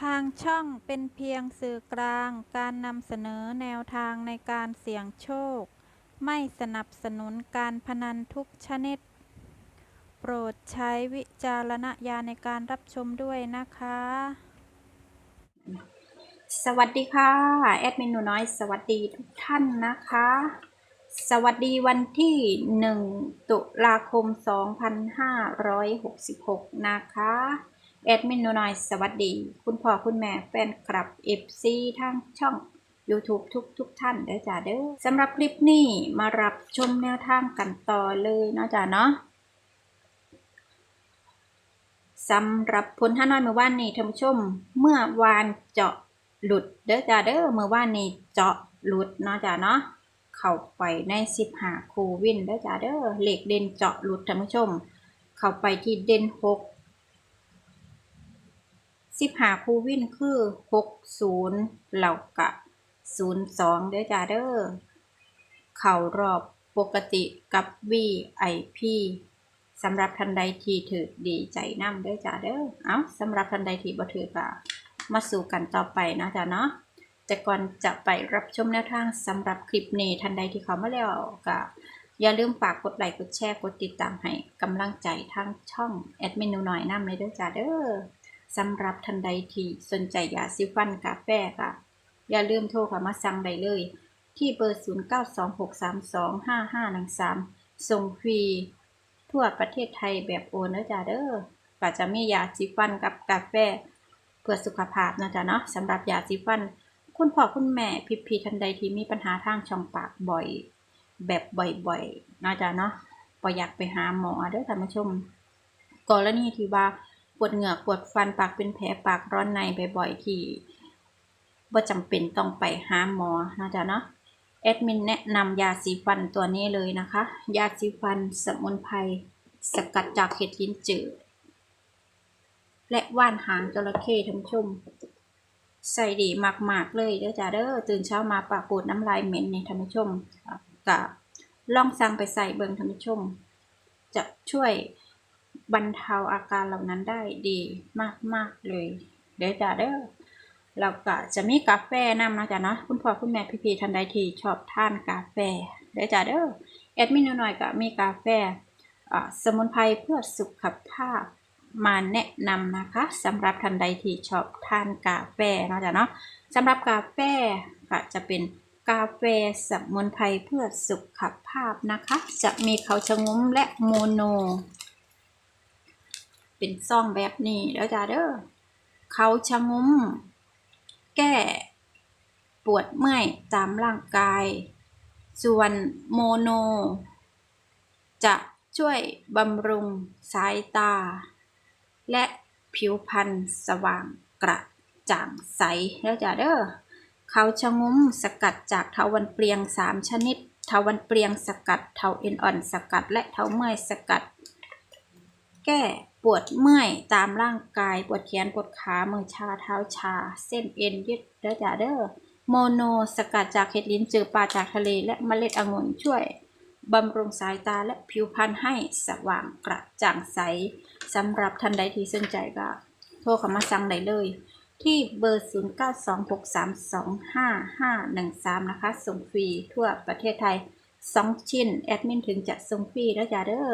ทางช่องเป็นเพียงสื่อกลางการนำเสนอแนวทางในการเสี่ยงโชค ไม่สนับสนุนการพนันทุกชนิด โปรดใช้วิจารณญาณในการรับชมด้วยนะคะ สวัสดีค่ะ แอดมินหนูน้อยสวัสดีทุกท่านนะคะ สวัสดีวันที่ 1 ตุลาคม 2566 นะคะ แอดมินนูน้อยสวัสดี คุณพ่อคุณแม่แฟนคลับ FC ทางช่อง YouTube ทุกทุกท่านเด้อจ้าเด้อสำหรับคลิปนี้มารับชมแนวทางกันต่อเลยเนาะจ้าเนาะสำหรับผลท่าน้อยเมื่อวานนี้ท่านผู้ชม เมื่อวานเจาะหลุดเด้อจ้าเด้อเมื่อวานนี้เจาะหลุดเนาะจ้าเนาะเข้าไปในสิบหาคูวินเด้อจ้าเด้อเหล็กเด่นเจาะหลุดท่านผู้ชม เข้าไปที่เด่นหก สิบหาคูวินคือหกศูนย์เหล่ากะศูนย์สองเด้อจ้าเด้อเข่ารอบปกติกับ VIP สำหรับทันใดที่ถือดีใจนำเด้อจ้าเด้อเอาสำหรับทันใดที่บ่ถือก็มาสู่กันต่อไปนะจ้าเนาะแต่ก่อนจะไปรับชมแนวทางสำหรับคลิปนี้ทันใดที่เขามาแล้วก็อย่าลืมฝากกดไลค์กดแชร์กดติดตามให้กำลังใจทางช่องแอดมินหนูหน่อยนำเลยเด้อจ้าเด้อ สำหรับทันใดที่สนใจยาซิฟันกาแฟก็อย่าลืมโทรเข้ามาสั่งได้เลย ที่เบอร์ 0926325513 ส่งฟรีทั่วประเทศไทยแบบโอนนะจ๊ะเด้อก็จะมียาสีฟันกับกาแฟ เพื่อสุขภาพนะจ๊ะเนาะสำหรับยาสีฟัน คุณพ่อคุณแม่พิพีทันใดที่มีปัญหาทางช่องปากบ่อย แบบบ่อยๆนะจ๊ะเนาะบ่อยากไปหาหมอเด้อท่านผู้ชมกรณีที่ว่า ปวดเหงือกปวดฟันปากเป็นแผลปากร้อนในบ่อยๆที่บ่จำเป็นต้องไปหาหมอนะจ๊ะเนาะแอดมินแนะนำยาสีฟันตัวนี้เลยนะคะ ยาสีฟันสมุนไพรสกัดจากเห็ดลิ้นจืดและว่านหางจระเข้ท่านผู้ชมใส่ดีมากๆเลยเด้อจ้าเด้อตื่นเช้ามาปากปูดน้ำลายเหม็นในท่านผู้ชมกะลองสั่งไปใส่เบิงท่านผู้ชม จะช่วย บรรเทาอาการเหล่านั้นได้ดีมาก ๆ เลย เด้อจ้าเด้อเราก็จะมีกาแฟนำนะจ๊ะเนาะคุณพ่อคุณแม่พี่ๆท่านใดที่ชอบทานกาแฟเด้อจ้าเด้อแอดมินหน่อยก็มีกาแฟสมุนไพรเพื่อสุขภาพมาแนะนำนะคะสำหรับท่านใดที่ชอบทานกาแฟเนาะจ๊ะเนาะสำหรับกาแฟก็จะเป็นกาแฟสมุนไพรเพื่อสุขภาพนะคะ จะมีเขาชะงุ้มและโมโน เป็นซองแบบนี้แล้วจ้าเด้อเขาชะงุ้ม แก้ ปวดเมื่อยตามร่างกาย ส่วนโมโน จะช่วยบำรุงสายตา และผิวพรรณสว่างกระจ่างใสแล้วจ้ะเด้อเขาชะงุ้มสกัดจากเทาวันเปลียง 3 ชนิด เทาวันเปลียงสกัด เทาเอ็นอ่อนสกัด และเทาเมื่อยสกัด แก้ ปวดเมื่อยตามร่างกาย ปวดแขนปวดขามือชาเท้าชา เส้นเอ็นยืดเด้อจ้าเด้อโมโนสกัดจากเห็ดลิ้นจือปลาจากทะเลและเมล็ดองุ่นช่วยบำรุงสายตาและผิวพรรณให้สว่างกระจ่างใสสำหรับท่านใดที่สนใจก็โทรเข้ามาสั่งได้เลย ที่เบอร์ 0926325513 นะคะ ส่งฟรีทั่วประเทศไทย 2 ชิ้น แอดมินถึงจะส่งฟรีแล้วจ้าเด้อ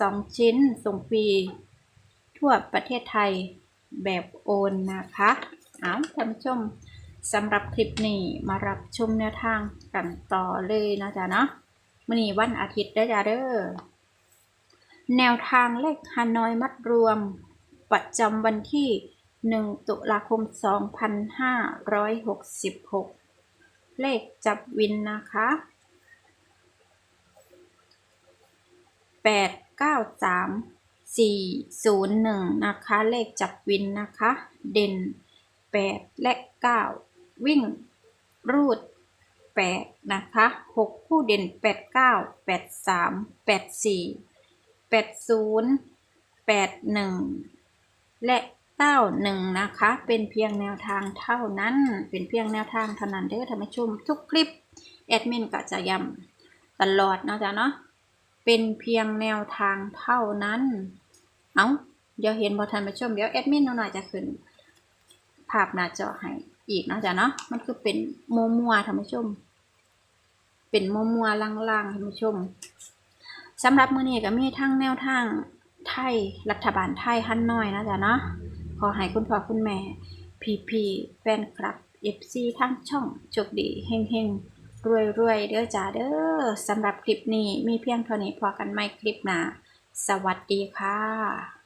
สองชิ้นส่งฟรี ทั่วประเทศไทยแบบโอนนะคะเอาท่านผู้ชมสำหรับคลิปนี้มารับชมแนวทางกันต่อเลยนะจ๊ะเนาะมื่อนี้วันอาทิตย์ได้จ้าเด้อแนวทางเลขฮานอยมัดรวม ประจำวันที่ 1 ตุลาคม 2566 เลขจับวินนะคะแปดเก้าสามสี่ศูนย์หนึ่งนะคะ เลขจับวินนะคะ เด่นแปดและเก้าวิ่งรูดแปดนะคะหกคู่เด่นแปดเก้าแปดสามแปดสี่แปดศูนย์แปดหนึ่งและเก้าหนึ่งนะคะ เป็นเพียงแนวทางเท่านั้น เป็นเพียงแนวทางเท่านั้นเด้อท่านผู้ชมทุกคลิป แอดมินก็จะย้ำตลอดนะจ๊ะเนาะเป็นเพียงแนวทางเท่านั้น เอาเดี๋ยวเห็นบอทันผู้ชมเดี๋ยวแอดมินหน่อยจะขึ้น ภาพหน้าจอให้อีกนะจ้ะเนาะมันคือเป็นมัวมัวท่านผู้ชม เป็นมัวมัวล่างๆท่านผู้ชมสำหรับมื้อนี้ก็มีทั้งแนวทางไทยรัฐบาลไทยฮั่นน้อยนะจ๊ะเนาะขอให้คุณพ่อคุณแม่พีพีแฟนคลับ FC ทั้งช่องโชคดีเฮงเฮงรวยรวยเด้อจ้าเด้อสำหรับคลิปนี้มีเพียงเท่านี้พอกันใหม่คลิปหน้า สวัสดีค่ะ